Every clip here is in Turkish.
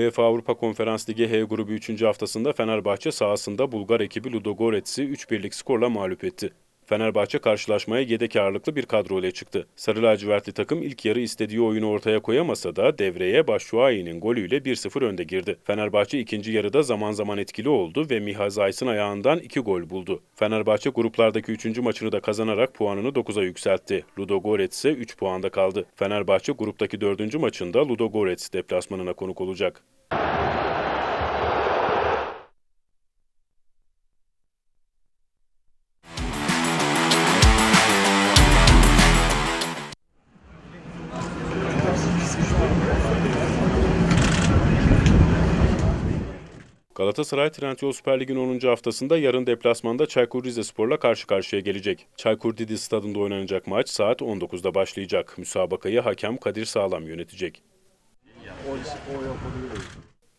UEFA Avrupa Konferans Ligi H grubu 3. haftasında Fenerbahçe sahasında Bulgar ekibi Ludogorets'i 3-1'lik skorla mağlup etti. Fenerbahçe karşılaşmaya yedek ağırlıklı bir kadro ile çıktı. Sarı lacivertli takım ilk yarı istediği oyunu ortaya koyamasa da devreye Başşuayi'nin golüyle 1-0 önde girdi. Fenerbahçe ikinci yarıda zaman zaman etkili oldu ve Miha Zayt'ın ayağından 2 gol buldu. Fenerbahçe gruplardaki 3. maçını da kazanarak puanını 9'a yükseltti. Ludogorets ise 3 puanda kaldı. Fenerbahçe gruptaki 4. maçında Ludogorets deplasmanına konuk olacak. Galatasaray Trendyol Süper Lig'in 10. haftasında yarın deplasmanda Çaykur Rizespor'la karşı karşıya gelecek. Çaykur Didi stadında oynanacak maç saat 19'da başlayacak. Müsabakayı hakem Kadir Sağlam yönetecek.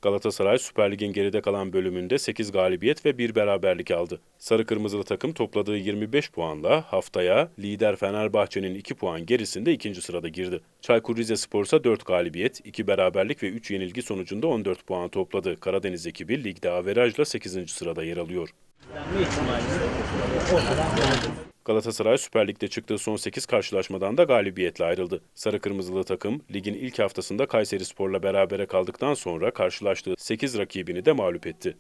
Galatasaray Süper Lig'in geride kalan bölümünde 8 galibiyet ve 1 beraberlik aldı. Sarı Kırmızılı takım topladığı 25 puanla haftaya lider Fenerbahçe'nin 2 puan gerisinde ikinci sırada girdi. Çaykur Rizespor ise 4 galibiyet, 2 beraberlik ve 3 yenilgi sonucunda 14 puan topladı. Karadeniz ekibi ligde averajla 8. sırada yer alıyor. Galatasaray Süper Lig'de çıktığı son 8 karşılaşmadan da galibiyetle ayrıldı. Sarı Kırmızılı takım ligin ilk haftasında Kayseri Spor'la berabere kaldıktan sonra karşılaştığı 8 rakibini de mağlup etti.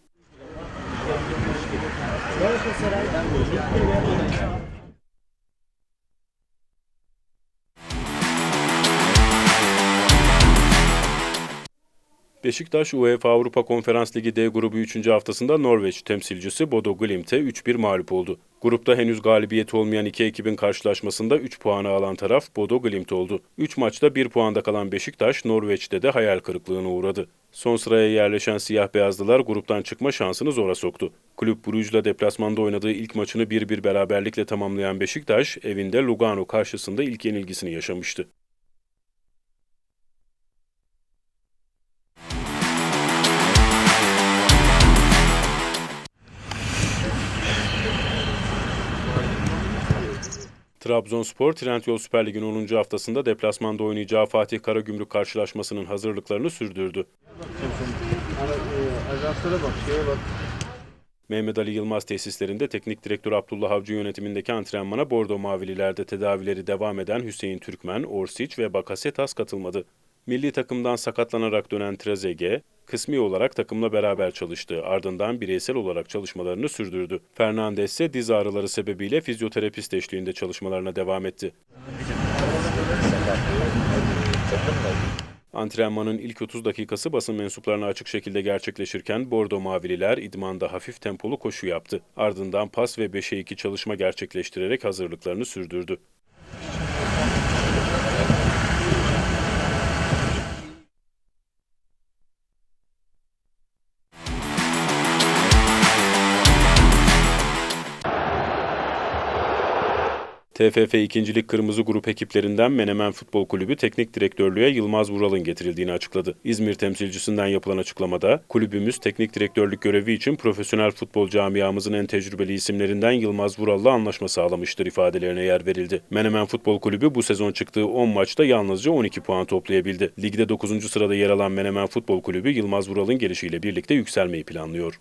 Beşiktaş UEFA Avrupa Konferans Ligi D grubu 3. haftasında Norveç temsilcisi Bodo Glimt'e 3-1 mağlup oldu. Grupta henüz galibiyeti olmayan iki ekibin karşılaşmasında 3 puanı alan taraf Bodo Glimt oldu. 3 maçta 1 puanda kalan Beşiktaş, Norveç'te de hayal kırıklığına uğradı. Son sıraya yerleşen siyah beyazlılar gruptan çıkma şansını zora soktu. Kulüp Brugge'la deplasmanda oynadığı ilk maçını 1-1 beraberlikle tamamlayan Beşiktaş, evinde Lugano karşısında ilk yenilgisini yaşamıştı. Trabzonspor, Trendyol Süper Lig'in 10. haftasında deplasmanda oynayacağı Fatih Karagümrük karşılaşmasının hazırlıklarını sürdürdü. Mehmet Ali Yılmaz tesislerinde teknik direktör Abdullah Avcı yönetimindeki antrenmana Bordo Mavililerde tedavileri devam eden Hüseyin Türkmen, Orsic ve Bakasetas katılmadı. Milli takımdan sakatlanarak dönen Trezeguet, kısmi olarak takımla beraber çalıştı. Ardından bireysel olarak çalışmalarını sürdürdü. Fernandes ise diz ağrıları sebebiyle fizyoterapist eşliğinde çalışmalarına devam etti. Antrenmanın ilk 30 dakikası basın mensuplarına açık şekilde gerçekleşirken Bordo Mavililer idmanda hafif tempolu koşu yaptı. Ardından pas ve 5'e 2 çalışma gerçekleştirerek hazırlıklarını sürdürdü. TFF 2. Lig Kırmızı Grup ekiplerinden Menemen Futbol Kulübü teknik direktörlüğe Yılmaz Vural'ın getirildiğini açıkladı. İzmir temsilcisinden yapılan açıklamada, kulübümüz teknik direktörlük görevi için profesyonel futbol camiamızın en tecrübeli isimlerinden Yılmaz Vural'la anlaşma sağlamıştır ifadelerine yer verildi. Menemen Futbol Kulübü bu sezon çıktığı 10 maçta yalnızca 12 puan toplayabildi. Ligde 9. sırada yer alan Menemen Futbol Kulübü Yılmaz Vural'ın gelişiyle birlikte yükselmeyi planlıyor.